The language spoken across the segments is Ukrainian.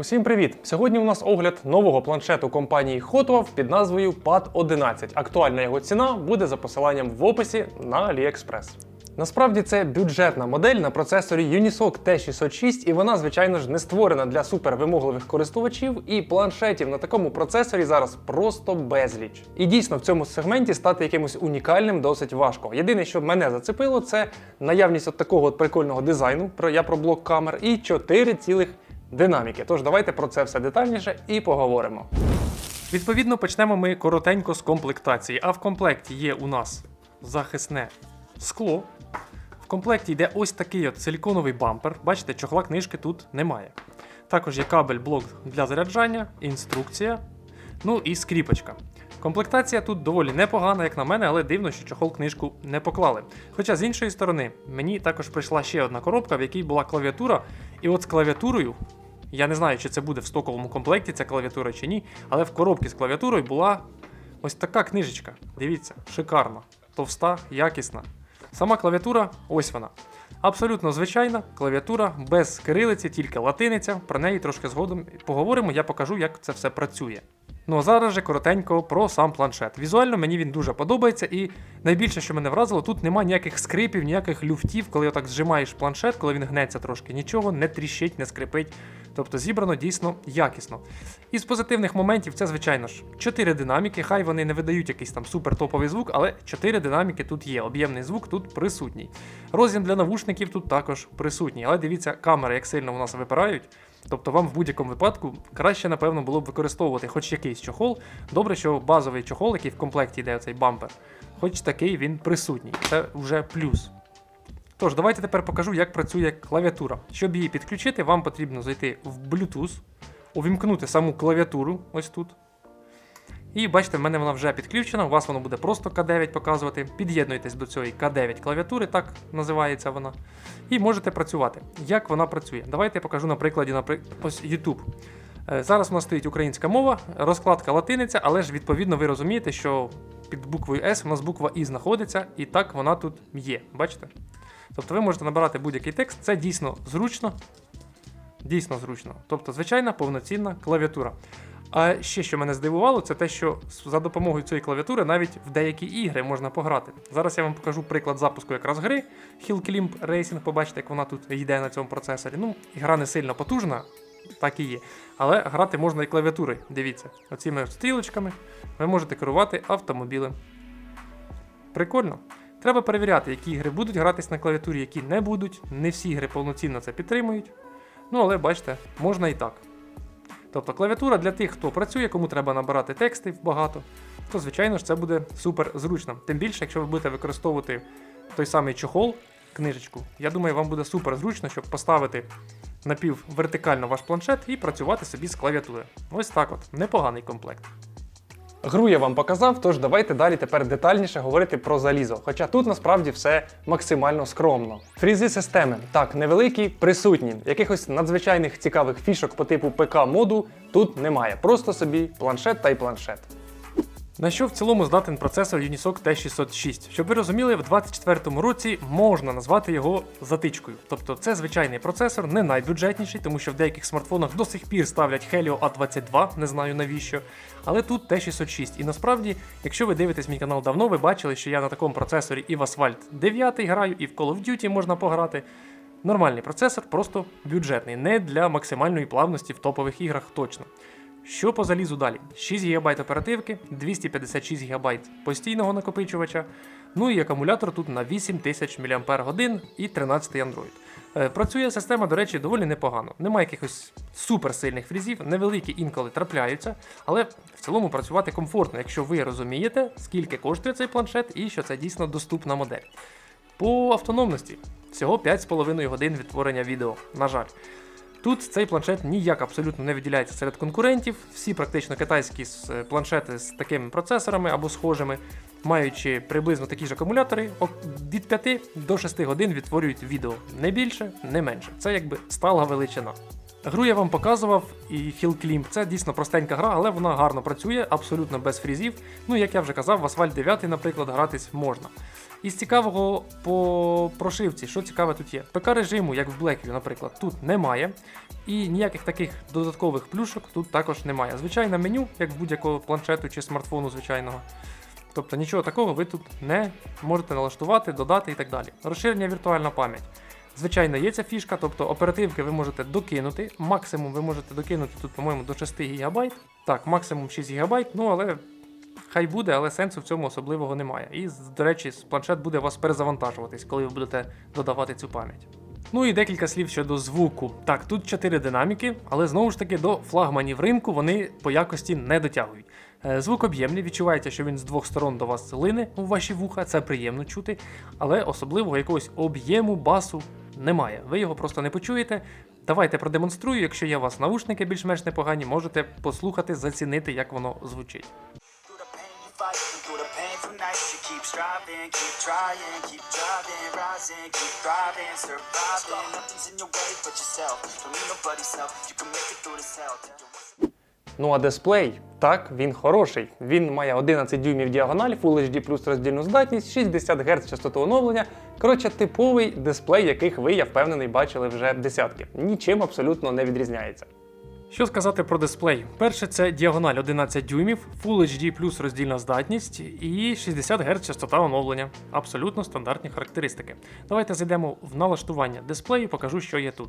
Усім привіт! Сьогодні у нас огляд нового планшету компанії Hotwave під назвою Pad 11. Актуальна його ціна буде за посиланням в описі на AliExpress. Насправді це бюджетна модель на процесорі Unisoc T606, і вона, звичайно ж, не створена для супервимогливих користувачів, і планшетів на такому процесорі зараз просто безліч. І дійсно в цьому сегменті стати якимось унікальним досить важко. Єдине, що мене зацепило, це наявність от такого от прикольного дизайну. Про я про блок камер, і 4 цілих динаміки. Тож давайте про це все детальніше і поговоримо. Відповідно, почнемо ми коротенько з комплектації. А в комплекті є у нас захисне скло. В комплекті йде ось такий от силіконовий бампер. Бачите, чохла книжки тут немає. Також є кабель блок для заряджання, інструкція, ну і скріпочка. Комплектація тут доволі непогана, як на мене, але дивно, що чохол книжку не поклали. Хоча з іншої сторони, мені також прийшла ще одна коробка, в якій була клавіатура, і от з клавіатурою. Я не знаю, чи це буде в стоковому комплекті ця клавіатура чи ні, але в коробці з клавіатурою була ось така книжечка. Дивіться, шикарна, товста, якісна. Сама клавіатура, ось вона. Абсолютно звичайна клавіатура без кирилиці, тільки латиниця. Про неї трошки згодом поговоримо, я покажу, як це все працює. Ну а зараз же коротенько про сам планшет. Візуально мені він дуже подобається, і найбільше, що мене вразило, тут немає ніяких скрипів, ніяких люфтів, коли отак зжимаєш планшет, коли він гнеться трошки, нічого не тріщить, не скрипить. Тобто зібрано дійсно якісно. Із позитивних моментів це, звичайно ж, 4 динаміки. Хай вони не видають якийсь там супер топовий звук, але 4 динаміки тут є. Об'ємний звук тут присутній. Роз'єм для навушників тут також присутній. Але дивіться, камери, як сильно у нас випирають. Тобто вам в будь-якому випадку краще, напевно, було б використовувати хоч якийсь чохол. Добре, що базовий чохол, який в комплекті йде оцей бампер, хоч такий він присутній. Це вже плюс. Тож, давайте тепер покажу, як працює клавіатура. Щоб її підключити, вам потрібно зайти в Bluetooth, увімкнути саму клавіатуру ось тут. І бачите, в мене вона вже підключена, у вас воно буде просто К9 показувати. Під'єднуйтесь до цієї К9 клавіатури, так називається вона. І можете працювати. Як вона працює? Давайте я покажу на прикладі ось YouTube. Е, Зараз у нас стоїть українська мова, розкладка латиниця, але ж відповідно ви розумієте, що під буквою S у нас буква І знаходиться, і так вона тут є. Бачите? Тобто ви можете набирати будь-який текст, це дійсно зручно. Дійсно зручно. Тобто, звичайна повноцінна клавіатура. А ще що мене здивувало, це те, що за допомогою цієї клавіатури навіть в деякі ігри можна пограти. Зараз я вам покажу приклад запуску якраз гри Hill Climb Racing, побачите, як вона тут йде на цьому процесорі. Ну, гра не сильно потужна, так і є. Але грати можна і клавіатурою. Дивіться, оціми стрілочками ви можете керувати автомобілем. Прикольно. Треба перевіряти, які ігри будуть гратись на клавіатурі, які не будуть. Не всі ігри повноцінно це підтримують. Ну, але бачите, можна і так. Тобто клавіатура для тих, хто працює, кому треба набирати текстів багато, то звичайно ж це буде супер зручно. Тим більше, якщо ви будете використовувати той самий чохол, книжечку, я думаю, вам буде супер зручно, щоб поставити напіввертикально ваш планшет і працювати собі з клавіатури. Ось так от, непоганий комплект. Гру я вам показав, тож давайте далі тепер детальніше говорити про залізо. Хоча тут насправді все максимально скромно. Фрізи системи так невеликі, присутні. Якихось надзвичайних цікавих фішок по типу ПК-моду тут немає. Просто собі планшет та й планшет. На що в цілому здатен процесор Unisoc T606? Щоб ви розуміли, в 2024 році можна назвати його затичкою. Тобто це звичайний процесор, не найбюджетніший, тому що в деяких смартфонах до сих пір ставлять Helio A22, не знаю навіщо. Але тут T606. І насправді, якщо ви дивитесь мій канал давно, ви бачили, що я на такому процесорі і в Asphalt 9 граю, і в Call of Duty можна пограти. Нормальний процесор, просто бюджетний, не для максимальної плавності в топових іграх точно. Що по залізу далі? 6 ГБ оперативки, 256 ГБ постійного накопичувача, ну і акумулятор тут на 8000 мАч і 13 Android. Е, Працює система, до речі, доволі непогано. Немає якихось суперсильних фрізів, невеликі інколи трапляються, але в цілому працювати комфортно, якщо ви розумієте, скільки коштує цей планшет і що це дійсно доступна модель. По автономності всього 5,5 годин відтворення відео, на жаль. Тут цей планшет ніяк абсолютно не виділяється серед конкурентів. Всі практично китайські е, планшети з такими процесорами або схожими, маючи приблизно такі ж акумулятори, від 5 до 6 годин відтворюють відео. Не більше, не менше. Це якби стала величина. Гру я вам показував і Hill Climb. Це дійсно простенька гра, але вона гарно працює, абсолютно без фрізів. Ну, як я вже казав, в Asphalt 9, наприклад, гратись можна. Із цікавого по прошивці, що цікаве тут є. ПК режиму, як в Blackview, наприклад, тут немає. І ніяких таких додаткових плюшок тут також немає. Звичайне меню, як в будь-якого планшету чи смартфону звичайного. Тобто нічого такого ви тут не можете налаштувати, додати і так далі. Розширення віртуальна пам'ять. Звичайно, є ця фішка, тобто оперативки ви можете докинути. Максимум ви можете докинути тут, по-моєму, до 6 ГБ. Так, максимум 6 ГБ, ну але хай буде, але сенсу в цьому особливого немає. І, до речі, планшет буде вас перезавантажуватись, коли ви будете додавати цю пам'ять. Ну і декілька слів щодо звуку. Так, тут 4 динаміки, але знову ж таки до флагманів ринку вони по якості не дотягують. Е, Звук об'ємний, відчувається, що він з двох сторон до вас лине у ваші вуха, це приємно чути, але особливого якогось об'єму басу немає. Ви його просто не почуєте. Давайте продемонструю, якщо є у вас наушники більш-менш непогані, можете послухати, зацінити, як воно звучить. Fight, through the painful nights you keep striving, keep trying, keep driving, rising, keep thriving, surviving. Nothing's in your way but yourself. Don't need nobody's help. You can make it through this hell. Ну а дисплей, так, він хороший. Він має 11 дюймів діагональ, Full HD плюс роздільну здатність, 60 Гц частоту оновлення. Коротше, типовий дисплей, яких ви, я впевнений, бачили вже десятки. Нічим абсолютно не відрізняється. Що сказати про дисплей? Перше, це діагональ 11 дюймів, Full HD плюс роздільна здатність і 60 Гц частота оновлення. Абсолютно стандартні характеристики. Давайте зайдемо в налаштування дисплею, і покажу, що є тут.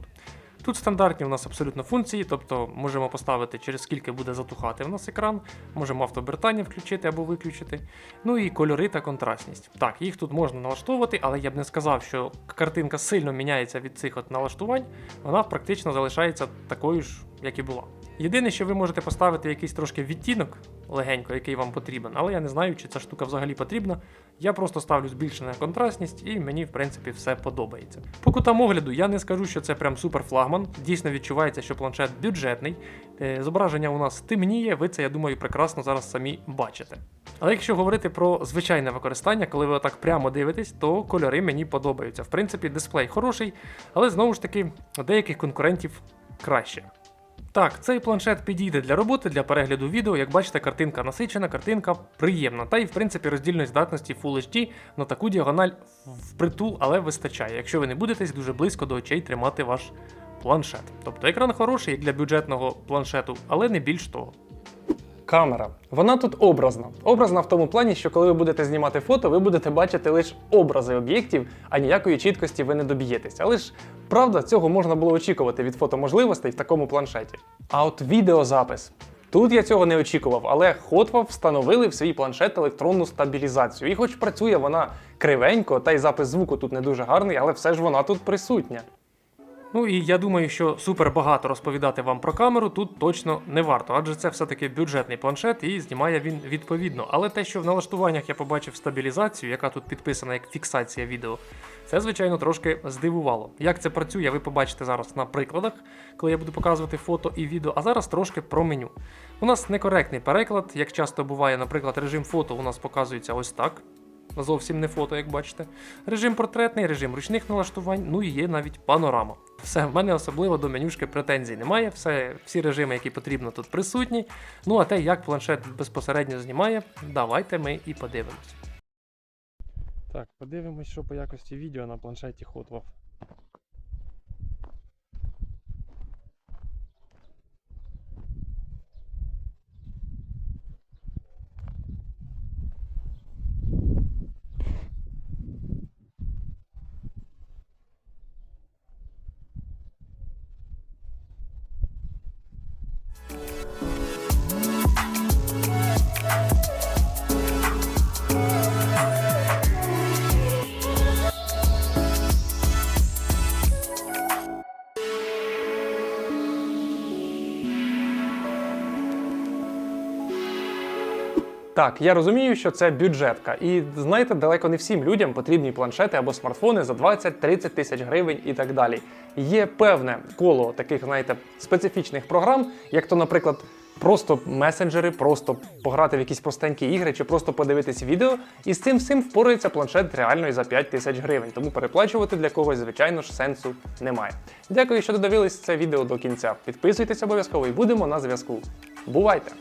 Тут стандартні у нас абсолютно функції, тобто можемо поставити через скільки буде затухати в нас екран, можемо автобертання включити або виключити. Ну і кольори та контрастність. Так, їх тут можна налаштовувати, але я б не сказав, що картинка сильно міняється від цих от налаштувань, вона практично залишається такою ж, як і була. Єдине, що ви можете поставити якийсь трошки відтінок легенько, який вам потрібен, але я не знаю, чи ця штука взагалі потрібна. Я просто ставлю збільшену контрастність, і мені, в принципі, все подобається. По кутам огляду я не скажу, що це прям супер флагман. Дійсно відчувається, що планшет бюджетний. Е, Зображення у нас темніє, ви це, я думаю, прекрасно зараз самі бачите. Але якщо говорити про звичайне використання, коли ви отак прямо дивитесь, то кольори мені подобаються. В принципі, дисплей хороший, але знову ж таки, деяких конкурентів краще. Так, цей планшет підійде для роботи, для перегляду відео. Як бачите, картинка насичена, картинка приємна. Та й в принципі роздільної здатності Full HD на таку діагональ впритул, але вистачає, якщо ви не будетесь дуже близько до очей тримати ваш планшет. Тобто екран хороший для бюджетного планшету, але не більш того. Камера. Вона тут образна. Образна в тому плані, що коли ви будете знімати фото, ви будете бачити лише образи об'єктів, а ніякої чіткості ви не доб'єтесь. Але ж правда, цього можна було очікувати від фотоможливостей в такому планшеті. А от відеозапис. Тут я цього не очікував, але Hotwave встановили в свій планшет електронну стабілізацію. І хоч працює вона кривенько, та й запис звуку тут не дуже гарний, але все ж вона тут присутня. Ну і я думаю, що супер багато розповідати вам про камеру тут точно не варто, адже це все-таки бюджетний планшет і знімає він відповідно. Але те, що в налаштуваннях я побачив стабілізацію, яка тут підписана як фіксація відео, це звичайно трошки здивувало. Як це працює, ви побачите зараз на прикладах, коли я буду показувати фото і відео. А зараз трошки про меню. У нас некоректний переклад, як часто буває, наприклад, режим фото у нас показується ось так. Зовсім не фото, як бачите. Режим портретний, режим ручних налаштувань, ну і є навіть панорама. Все, в мене особливо до менюшки претензій немає. Все, всі режими, які потрібно, тут присутні. Ну а те, як планшет безпосередньо знімає, давайте ми і подивимось. Так, подивимось, що по якості відео на планшеті Hotwave. Так, я розумію, що це бюджетка, і знаєте, далеко не всім людям потрібні планшети або смартфони за 20-30 тисяч гривень і так далі. Є певне коло таких, знаєте, специфічних програм, як то, наприклад, просто месенджери, просто пограти в якісь простенькі ігри чи просто подивитись відео. І з цим всім впорається планшет реально і за 5 тисяч гривень. Тому переплачувати для когось, звичайно ж, сенсу немає. Дякую, що додивились це відео до кінця. Підписуйтесь обов'язково і будемо на зв'язку. Бувайте!